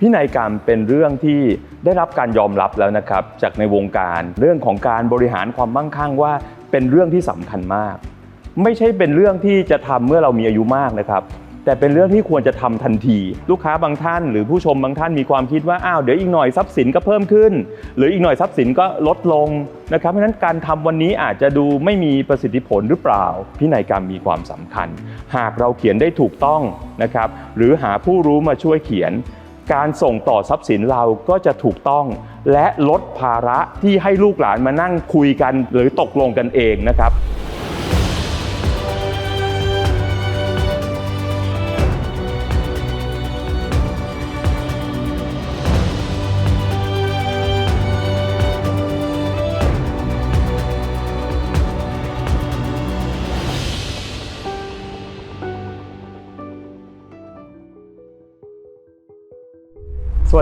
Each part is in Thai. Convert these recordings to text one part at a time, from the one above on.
พินัยกรรมเป็นเรื่องที่ได้รับการยอมรับแล้วนะครับ จากในวงการเรื่องของการบริหารความมั่งคั่งว่าเป็นเรื่องที่สำคัญมาก ไม่ใช่เป็นเรื่องที่จะทำเมื่อเรามีอายุมากนะครับ แต่เป็นเรื่องที่ควรจะทำทันที ลูกค้าบางท่านหรือผู้ชมบางท่านมีความคิดว่าอ้าวเดี๋ยวอีกหน่อยทรัพย์สินก็เพิ่มขึ้น หรืออีกหน่อยทรัพย์สินก็ลดลงนะครับเพราะฉะนั้นการทำวันนี้อาจจะดูไม่มีประสิทธิผลหรือเปล่า พินัยกรรมมีความสำคัญ หากเราเขียนได้ถูกต้องนะครับหรือหาผู้รู้มาช่วยเขียน การส่งต่อทรัพย์สินเราก็จะถูกต้อง และลดภาระที่ให้ลูกหลานมานั่งคุยกันหรือตกลงกันเองนะครับ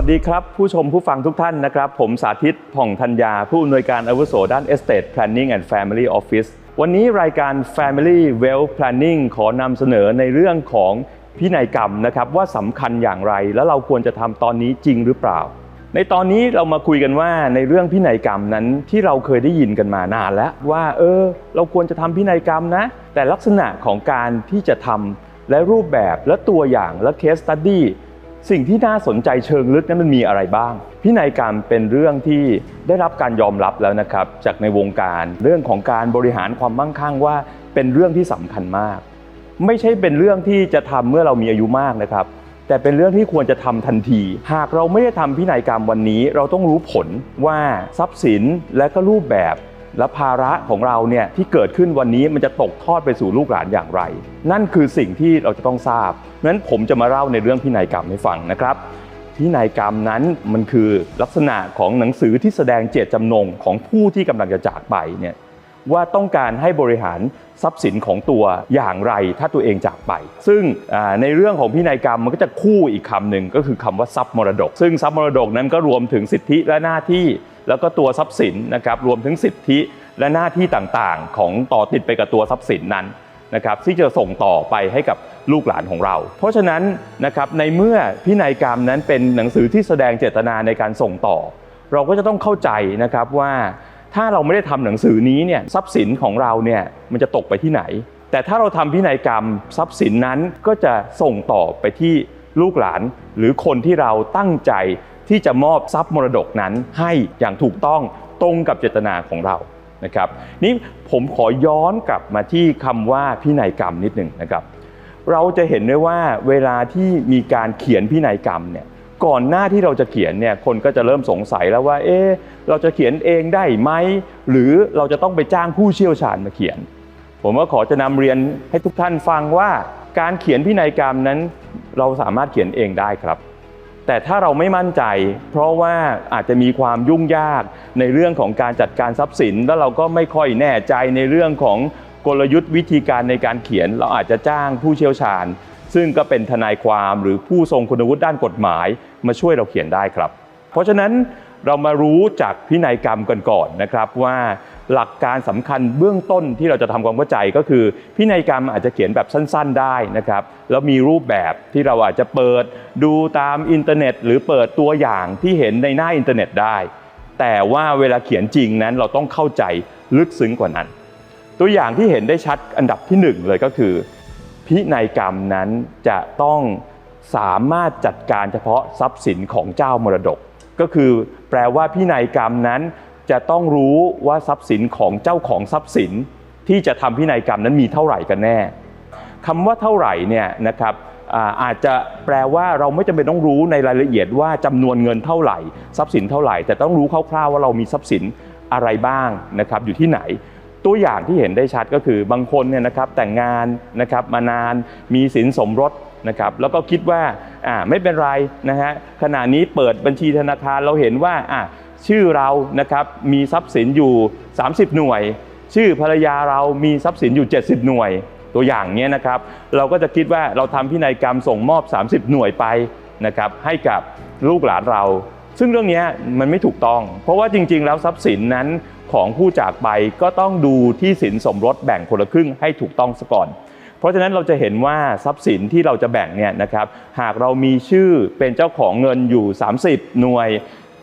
วัสดีครับ ผู้ชมผู้ฟังทุกท่านนะครับ ผมสาธิตผ่องธัญญา ผู้อำนวยการอาวุโสด้าน Estate Planning and Family Office วันนี้รายการ Family Wealth Planning ขอนำเสนอในเรื่องของพินัยกรรมนะครับว่าสำคัญอย่างไร แล้วเราควรจะทำตอนนี้จริงหรือเปล่า ในตอนนี้เรามาคุยกันว่าในเรื่องพินัยกรรมนั้นที่เราเคยได้ยินกันมานานแล้ว ว่าเออ เราควรจะทำพินัยกรรมนะ แต่ลักษณะของการที่จะทำและรูปแบบและตัวอย่างและ case study สิ่ สิ่งที่น่าสนใจเชิงลึกนั้นมันมีอะไรบ้าง พินัยกรรมเป็นเรื่องที่ได้รับการยอมรับแล้วนะครับ จากในวงการเรื่องของการบริหารความมั่งคั่งว่าเป็นเรื่องที่สำคัญมาก ไม่ใช่เป็นเรื่องที่จะทำเมื่อเรามีอายุมากนะครับ แต่เป็นเรื่องที่ควรจะทำทันที หากเราไม่ได้ทำพินัยกรรมวันนี้ เราต้องรู้ผลว่าทรัพย์สินและก็รูปแบบ และภาระของเราเนี่ยที่เกิดขึ้นวันนี้มันจะตกทอดไปสู่ลูกหลานอย่างไร นั่นคือสิ่งที่เราจะต้องทราบนั้นผมจะมาเล่าในเรื่องพินัยกรรมให้ฟังนะครับพินัยกรรมนั้นมันคือลักษณะของหนังสือที่แสดงเจตจำนงของผู้ที่กำลังจะจากไปเนี่ยว่าต้องการให้บริหารทรัพย์สินของตัวอย่างไรถ้าตัวเองจากไป ซึ่งในเรื่องของพินัยกรรมมันก็จะคู่อีกคำหนึ่งก็คือคำว่าทรัพย์มรดก ซึ่งทรัพย์มรดกนั้นก็รวมถึงสิทธิและหน้าที่ แล้วก็ตัวทรัพย์สินนะครับรวมถึงสิทธิและหน้าที่ต่างๆ ของต่อติดไปกับตัวทรัพย์สินนั้นนะครับที่จะส่งต่อไปให้กับลูกหลานของเรา เพราะฉะนั้นนะครับในเมื่อพินัยกรรมนั้นเป็นหนังสือที่แสดงเจตนาในการส่งต่อ เราก็จะต้องเข้าใจนะครับว่าถ้าเราไม่ได้ทำหนังสือนี้เนี่ยทรัพย์สินของเราเนี่ยมันจะตกไปที่ไหน แต่ถ้าเราทำพินัยกรรมทรัพย์สินนั้นก็จะส่งต่อไปที่ลูกหลาน หรือคนที่เราตั้งใจ ที่จะมอบทรัพย์มรดกนั้นให้อย่างถูกต้องตรงกับเจตนาของเรานะครับนี่ผมขอย้อนกลับมาที่คำว่าพินัยกรรมนิดหนึ่งนะครับ เราจะเห็นได้ว่าเวลาที่มีการเขียนพินัยกรรมเนี่ยก่อนหน้าที่เราจะเขียนเนี่ยคนก็จะเริ่มสงสัยแล้วว่า เอ๊เราจะเขียนเองได้ไหมหรือเราจะต้องไปจ้างผู้เชี่ยวชาญมาเขียน ผมก็ขอจะนำเรียนให้ทุกท่านฟังว่า การเขียนพินัยกรรมนั้น เราสามารถเขียนเองได้ครับ แต่ถ้าเราไม่มั่นใจ เพราะว่าอาจจะมีความยุ่งยากในเรื่องของการจัดการทรัพย์สิน แล้วเราก็ไม่ค่อยแน่ใจในเรื่องของกลยุทธ์วิธีการในการเขียน เราอาจจะจ้างผู้เชี่ยวชาญ ซึ่งก็เป็นทนายความหรือผู้ทรงคุณวุฒิด้านกฎหมาย มาช่วยเราเขียนได้ครับ เพราะฉะนั้นเรามารู้จากพินัยกรรมกันก่อนนะครับว่า หลักการสำคัญเบื้องต้นที่เราจะทำความเข้าใจก็คือ พินัยกรรมอาจจะเขียนแบบสั้น ๆ ได้นะครับแล้วมีรูปแบบที่เราอาจจะเปิดดูตามอินเทอร์เน็ต หรือเปิดตัวอย่างที่เห็นในหน้าอินเทอร์เน็ตได้ แต่ว่าเวลาเขียนจริงนั้นเราต้องเข้าใจลึกซึ้งกว่านั้น ตัวอย่างที่เห็นได้ชัดอันดับที่หนึ่งเลยก็คือ พินัยกรรมนั้นจะต้องสามารถจัดการเฉพาะทรัพย์สินของเจ้ามรดก ก็คือแปลว่าพินัยกรรมนั้น จะต้องรู้ว่าทรัพย์สินของเจ้าของทรัพย์สินที่จะทำพินัยกรรมนั้นมีเท่าไหร่กันแน่คำว่าเท่าไหร่เนี่ยนะครับอาอาจจะแปลว่าเราไม่จำเป็นต้องรู้ในรายละเอียดว่าจำนวนเงินเท่าไหร่ทรัพย์สินเท่าไหร่ แต่ต้องรู้คร่าวๆว่าเรามีทรัพย์สินอะไรบ้างนะครับอยู่ที่ไหน ตัวอย่างที่เห็นได้ชัดก็คือบางคนเนี่ยนะครับแต่งงานนะครับมานานมีสินสมรสนะครับแล้วก็คิดว่าอ่าไม่เป็นไรนะฮะขณะนี้เปิดบัญชีธนาคารเราเห็นว่าอ่า ชื่อเรานะครับมีทรัพย์สินอยู่ 30 หน่วย ชื่อภรรยาเรามีทรัพย์สินอยู่ 70 หน่วย ตัวอย่างเนี้ยนะครับ เราก็จะคิดว่าเราทำพินัยกรรมส่งมอบ 30 หน่วยไปนะครับให้กับลูกหลานเรา ซึ่งเรื่องนี้มันไม่ถูกต้อง เพราะว่าจริง ๆ แล้วทรัพย์สินนั้นของผู้จากไปก็ต้องดูที่สินสมรสแบ่งคนละครึ่งให้ถูกต้องซะก่อน เพราะฉะนั้นเราจะเห็นว่าทรัพย์สินที่เราจะแบ่งเนี่ยนะครับหากเรามีชื่อเป็นเจ้าของเงินอยู่ 30 หน่วย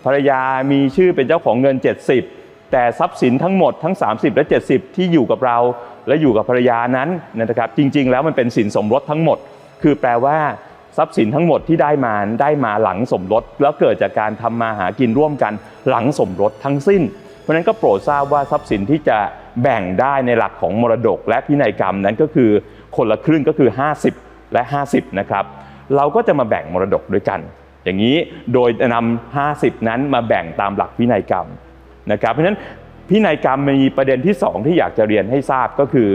ภรรยามีชื่อเป็นเจ้าของเงิน 70 แต่ทรัพย์สินทั้งหมดทั้ง 30 และ 70 ที่อยู่กับเรา และอยู่กับภรรยานั้นนะครับ จริง ๆ แล้วมันเป็นสินสมรสทั้งหมด คือแปลว่าทรัพย์สินทั้งหมดที่ได้มาได้มาหลังสมรส แล้วเกิดจากการทำมาหากินร่วมกันหลังสมรสทั้งสิ้น เพราะฉะนั้นก็โปรดทราบว่าทรัพย์สินที่จะแบ่งได้ในหลักของมรดก และพินัยกรรมนั้นก็คือคนละครึ่งก็คือ 50 และ 50 นะครับ เราก็จะมาแบ่งมรดกด้วยกัน อย่างนี้โดยนำ50 นั้นมาแบ่งตามหลักพินัยกรรมนะครับเพราะฉะนั้นพินัยกรรมมีประเด็นที่ 2 ที่อยากจะเรียนให้ทราบก็คือ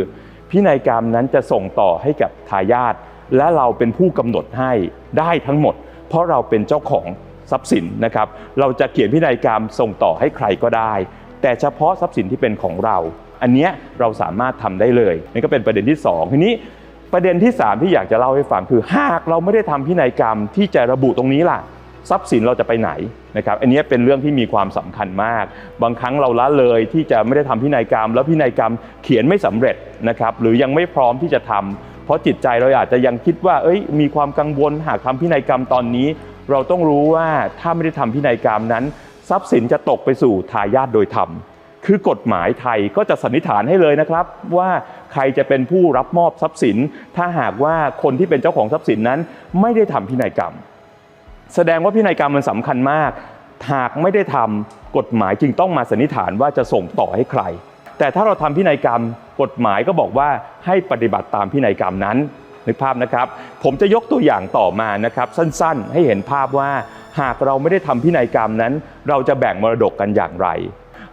พินัยกรรมนั้นจะส่งต่อให้กับทายาทและเราเป็นผู้กำหนดให้ได้ทั้งหมด เพราะเราเป็นเจ้าของทรัพย์สินนะครับ เราจะเขียนพินัยกรรมส่งต่อให้ใครก็ได้ แต่เฉพาะทรัพย์สินที่เป็นของเรา อันเนี้ยเราสามารถทำได้เลยนี่ก็เป็นประเด็นที่ 2 ทีนี้ ประเด็นที่ 3 ที่อยากจะเล่าให้ฟังคือหากเราไม่ได้ทำพินัยกรรมที่จะระบุตรงนี้ล่ะทรัพย์สินเราจะไปไหนนะครับอันนี้เป็นเรื่องที่มีความสำคัญมาก บางครั้งเราละเลยที่จะไม่ได้ทำพินัยกรรม แล้วพินัยกรรมเขียนไม่สำเร็จนะครับหรือยังไม่พร้อมที่จะทำเพราะจิตใจเราอาจจะยังคิดว่าเอ้ยมีความกังวลหากทำพินัยกรรมตอนนี้ เราต้องรู้ว่าถ้าไม่ได้ทำพินัยกรรมนั้น ทรัพย์สินจะตกไปสู่ทายาทโดยธรรม คือกฎหมายไทยก็จะสันนิษฐานให้เลยนะครับ ว่าใครจะเป็นผู้รับมอบทรัพย์สิน ถ้าหากว่าคนที่เป็นเจ้าของทรัพย์สินนั้น ไม่ได้ทำพินัยกรรม แสดงว่าพินัยกรรมมันสำคัญมาก หากไม่ได้ทำกฎหมายจึงต้องมาสันนิษฐานว่าจะส่งต่อให้ใคร แต่ถ้าเราทำพินัยกรรม กฎหมายก็บอกว่าให้ปฏิบัติตามพินัยกรรมนั้นนึกภาพนะครับ ผมจะยกตัวอย่างต่อมานะครับ สั้นๆ ให้เห็นภาพว่าหากเราไม่ได้ทำพินัยกรรมนั้น เราจะแบ่งมรดกกันอย่างไร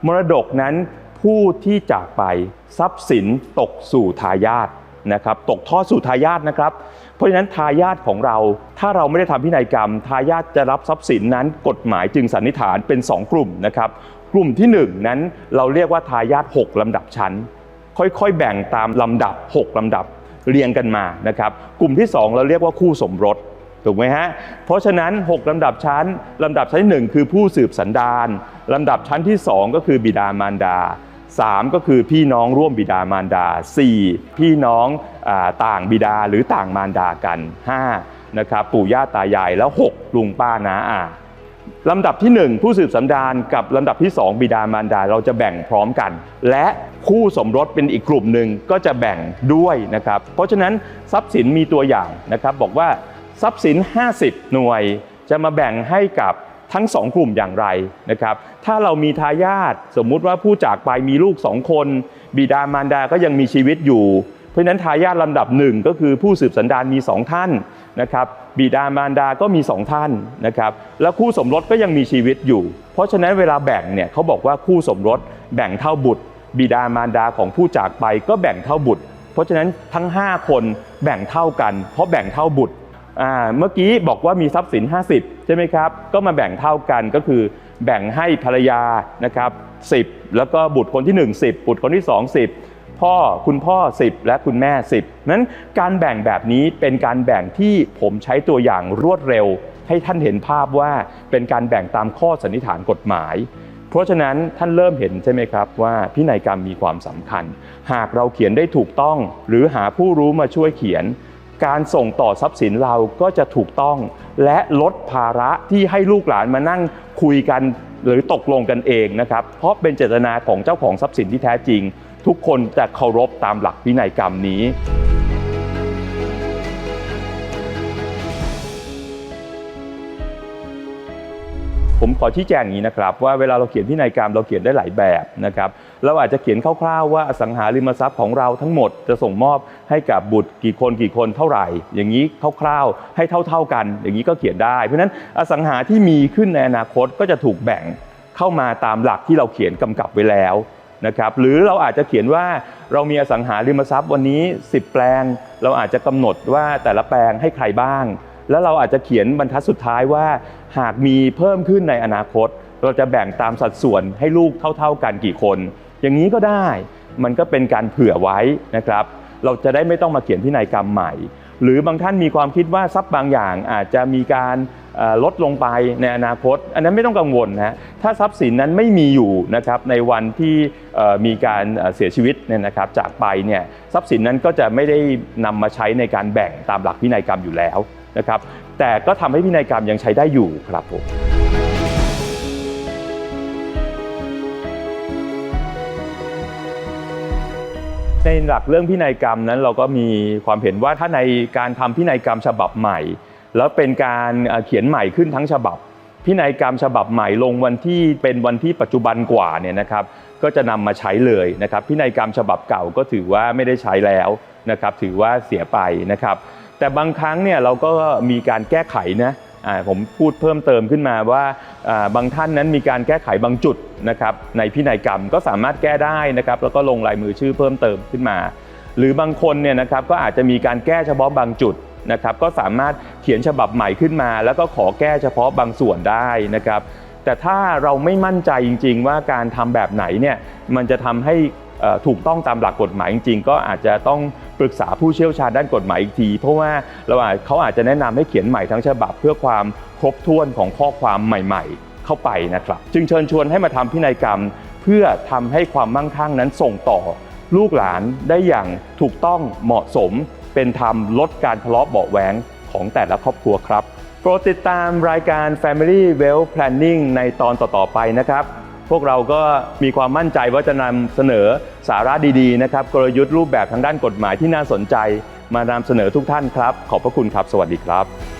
มรดกนั้นผู้ที่จากไปทรัพย์สินตกสู่ทายาทนะครับตกทอดสู่ทายาทนะครับ เพราะฉะนั้นทายาทของเราถ้าเราไม่ได้ทำพินัยกรรม ทายาทจะรับทรัพย์สินนั้นกฎหมายจึงสันนิษฐานเป็น 2 กลุ่มนะครับ กลุ่มที่ 1 นั้นเราเรียกว่าทายาท6ลำดับชั้น ค่อยๆ แบ่งตามลำดับ 6ลำดับเรียงกันมานะครับ กลุ่มที่ 2 เราเรียกว่าคู่สมรส ถูกไหมฮะ เพราะฉะนั้น 6 ลำดับชั้น ลำดับชั้นที่ 1 คือผู้สืบสันดานลำดับชั้นที่ 2 ก็คือบิดามารดา 3 ก็คือพี่น้องร่วมบิดามารดา 4 พี่น้องอต่างบิดาหรือต่างมารดากัน 5 นะครับปู่ย่าตายายแล้ว 6 ลุงป้าน้าอาลำดับที่ 1 ผู้สืบสันดานกับลำดับที่ 2 บิดามารดาเราจะแบ่งพร้อมกัน และคู่สมรสเป็นอีกกลุ่มหนึ่งก็จะแบ่งด้วยนะครับเพราะฉะนั้นทรัพย์สินมีตัวอย่างนะครับบอกว่า ทรัพย์สิน 50 หน่วย จะมาแบ่งให้กับทั้ง 2 กลุ่มอย่างไรนะครับ ถ้าเรามีทายาทสมมุติว่าผู้จากไปมีลูก 2 คน บิดามารดาก็ยังมีชีวิตอยู่ เพราะฉะนั้นทายาทลำดับหนึ่งก็คือผู้สืบสันดานมี 2 ท่านนะครับบิดามารดาก็มี 2 ท่านนะครับแล้วคู่สมรสก็ยังมีชีวิตอยู่ เพราะฉะนั้นเวลาแบ่งเนี่ยเขาบอกว่าคู่สมรสแบ่งเท่าบุตร บิดามารดาของผู้จากไปก็แบ่งเท่าบุตร เพราะฉะนั้นทั้ง 5 คนแบ่งเท่ากัน เพราะแบ่งเท่าบุตร เมื่อกี้บอกว่ามีทรัพย์สิน 50 ใช่ไหมครับ ก็มาแบ่งเท่ากันก็คือแบ่งให้ภรรยานะครับ10 แล้วก็บุตรคนที่ 1 10 บุตรคนที่ 2 10 พ่อคุณพ่อ 10 และคุณแม่ 10 นั้นการแบ่งแบบนี้เป็นการแบ่งที่ผมใช้ตัวอย่างรวดเร็ว ให้ท่านเห็นภาพว่าเป็นการแบ่งตามข้อสันนิษฐานกฎหมาย เพราะฉะนั้นท่านเริ่มเห็นใช่ไหมครับว่าพินัยกรรมมีความสำคัญ หากเราเขียนได้ถูกต้อง หรือหาผู้รู้มาช่วยเขียน การส่งต่อทรัพย์สินเราก็จะถูกต้อง และลดภาระที่ให้ลูกหลานมานั่งคุยกันหรือตกลงกันเองนะครับ เพราะเป็นเจตนาของเจ้าของทรัพย์สินที่แท้จริง ทุกคนจะเคารพตามหลักพินัยกรรมนี้ ผมขอชี้แจงอย่างนี้นะครับ ว่าเวลาเราเขียนพินัยกรรมเราเขียนได้หลายแบบนะครับเราอาจจะเขียนคร่าวๆว่าอสังหาริมทรัพย์ของเราทั้งหมดจะส่งมอบให้กับบุตรกี่คนกี่คนเท่าไหร่ อย่างนี้คร่าวๆให้เท่า ๆกัน อย่างนี้ก็เขียนได้ เพราะฉะนั้นอสังหาที่มีขึ้นในอนาคตก็จะถูกแบ่งเข้ามาตามหลักที่เราเขียนกำกับไว้แล้วนะครับหรือเราอาจจะเขียนว่าเรามีอสังหาริมทรัพย์วันนี้ 10 แปลง เราอาจจะกำหนดว่าแต่ละแปลงให้ใครบ้าง แล้วเราอาจจะเขียนบรรทัดสุดท้ายว่า หากมีเพิ่มขึ้นในอนาคต เราจะแบ่งตามสัดส่วนให้ลูกเท่า ๆกันกี่คน อย่างนี้ก็ได้มันก็เป็นการเผื่อไว้นะครับ เราจะได้ไม่ต้องมาเขียนพินัยกรรมใหม่ หรือบางท่านมีความคิดว่าทรัพย์บางอย่างอาจจะมีการลดลงไปในอนาคต อันนั้นไม่ต้องกังวลนะถ้าทรัพย์สินนั้นไม่มีอยู่นะครับในวันที่มีการเอ่อเสียชีวิตเนี่ยนะครับจากไปเนี่ยทรัพย์สินนั้นก็จะไม่ได้นำมาใช้ในการแบ่งตามหลักพินัยกรรมอยู่แล้ว นะครับแต่ก็ทำให้พินัยกรรมยังใช้ได้อยู่ครับผมในหลักเรื่องพินัยกรรมนั้นเราก็มีความเห็นว่าถ้าในการทำพินัยกรรมฉบับใหม่ แล้วเป็นการเอ่อเขียนใหม่ขึ้นทั้งฉบับ พินัยกรรมฉบับใหม่ลงวันที่เป็นวันที่ปัจจุบันกว่าเนี่ยนะครับก็จะนำมาใช้เลยนะครับ พินัยกรรมฉบับเก่าก็ถือว่าไม่ได้ใช้แล้วนะครับ ถือว่าเสียไปนะครับ แต่บางครั้งเนี่ยเราก็มีการแก้ไขนะผมพูดเพิ่มเติมขึ้นมาว่าบางท่านนั้นมีการแก้ไขบางจุดนะครับในพินัยกรรมก็สามารถแก้ได้นะครับแล้วก็ลงลายมือชื่อเพิ่มเติมขึ้นมา หรือบางคนเนี่ยนะครับก็อาจจะมีการแก้เฉพาะบางจุดนะครับก็สามารถเขียนฉบับใหม่ขึ้นมา แล้วก็ขอแก้เฉพาะบางส่วนได้นะครับแต่ถ้าเราไม่มั่นใจจริง ๆ ว่าการทำแบบไหนเนี่ยมันจะทำให้ ถูกต้องตามหลักกฎหมายจริงๆ ก็อาจจะต้องปรึกษาผู้เชี่ยวชาญด้านกฎหมายอีกที เพราะว่าเราอาจเขาอาจจะแนะนำให้เขียนใหม่ทั้งฉบับเพื่อความครบถ้วนของข้อความใหม่ ๆ เข้าไปนะครับ จึงเชิญชวนให้มาทำพินัยกรรม เพื่อทำให้ความมั่งคั่งนั้นส่งต่อ ลูกหลานได้อย่างถูกต้องเหมาะสม เป็นธรรมลดการทะเลาะเบาแหวงของแต่ละครอบครัวครับโปรดติดตามรายการ Family Wealth Planning ในตอนต่อๆไปนะครับ พวกเราก็มีความมั่นใจว่าจะนำเสนอสาระดีๆนะครับกลยุทธ์รูปแบบทางด้านกฎหมายที่น่าสนใจ มานำเสนอทุกท่านครับ ขอบพระคุณครับ สวัสดีครับ